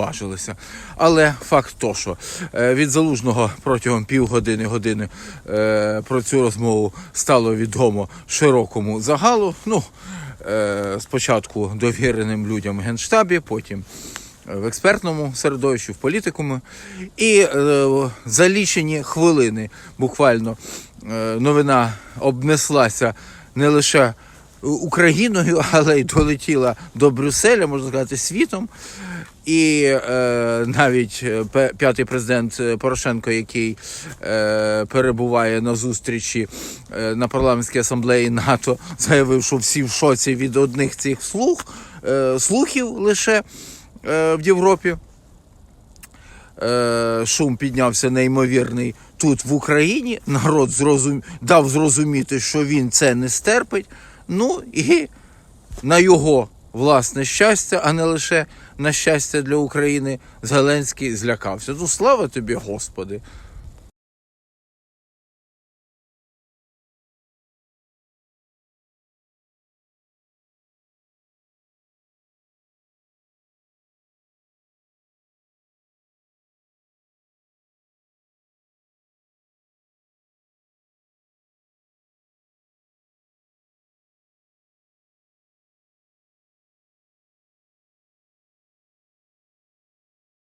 Важилися. Але факт то, що е, від залужного протягом півгодини години е, про цю розмову стало відомо широкому загалу. Ну, е, спочатку довіреним людям в Генштабі, потім в експертному середовищі, в політикуму. І за лічені хвилини буквально новина обнеслася не лише Україною, але й долетіла до Брюсселя, можна сказати, світом. І е, навіть е, п'ятий президент е, Порошенко, який е, перебуває на зустрічі е, на парламентській асамблеї НАТО, заявив, що всі в шоці від одних цих слух, е, слухів лише е, в Європі. Е, шум піднявся неймовірний тут в Україні. Народ зрозум... дав зрозуміти, що він це не стерпить. Ну і на його власне щастя, а не лише на щастя для України, Зеленський злякався. Ну слава тобі, Господи!